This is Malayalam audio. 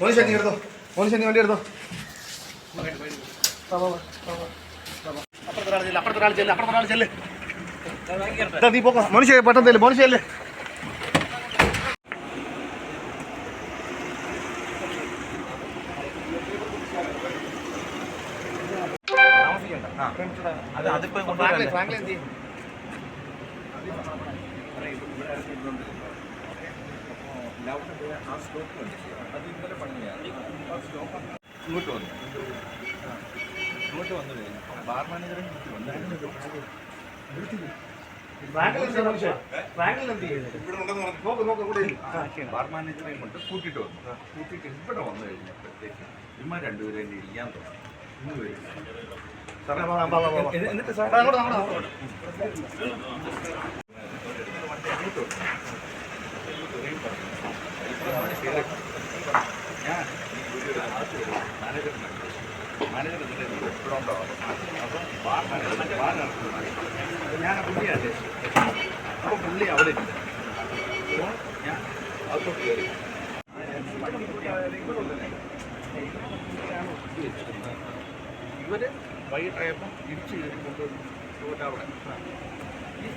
മോനിഷ ശനി എടുത്തോ? മോനിഷ ശനി വണ്ടി എടുത്തോ. അപ്പുറത്തൊരാൾ ചെല്ല്, അപ്പുറത്തൊരാൾ ചെല്ല്, നീ പോക്കോ. മോനിഷ പെട്ടെന്ന് ചെല്ല്, മോനിഷ ചെല്ല്. അത് അതിപ്പോ? ഇങ്ങോട്ട് വന്നു ഇങ്ങോട്ട് വന്നു കഴിഞ്ഞു ബാർ മാനേജറെ ബാർ മാനേജറെയും കൊണ്ട് കൂട്ടിയിട്ട് വന്നു. കൂട്ടിയിട്ട് ഇവിടെ വന്നു കഴിഞ്ഞപ്പോഴത്തേക്ക് ഇമ്മ രണ്ടുപേരും എന്നെ ഇരിക്കാൻ തുടങ്ങി. ഇന്ന് വരും. എന്നിട്ട് അങ്ങോട്ട്. ഞാൻ മാനേജർ മാനേജർ ഇവിടെ ഉണ്ടോ അപ്പം ബാർ ബാർ നടത്തുന്നത് അപ്പം ഞാൻ പുള്ളിയെ അന്വേഷിച്ചു അപ്പോൾ പുള്ളി അവിടെ ഇല്ല അപ്പോൾ ഞാൻ അകത്തോട്ട് കയറി ഇവർ വൈകിട്ടായപ്പം ഇടിച്ച് കയറി കൊണ്ടുവന്നു അവിടെ ഈ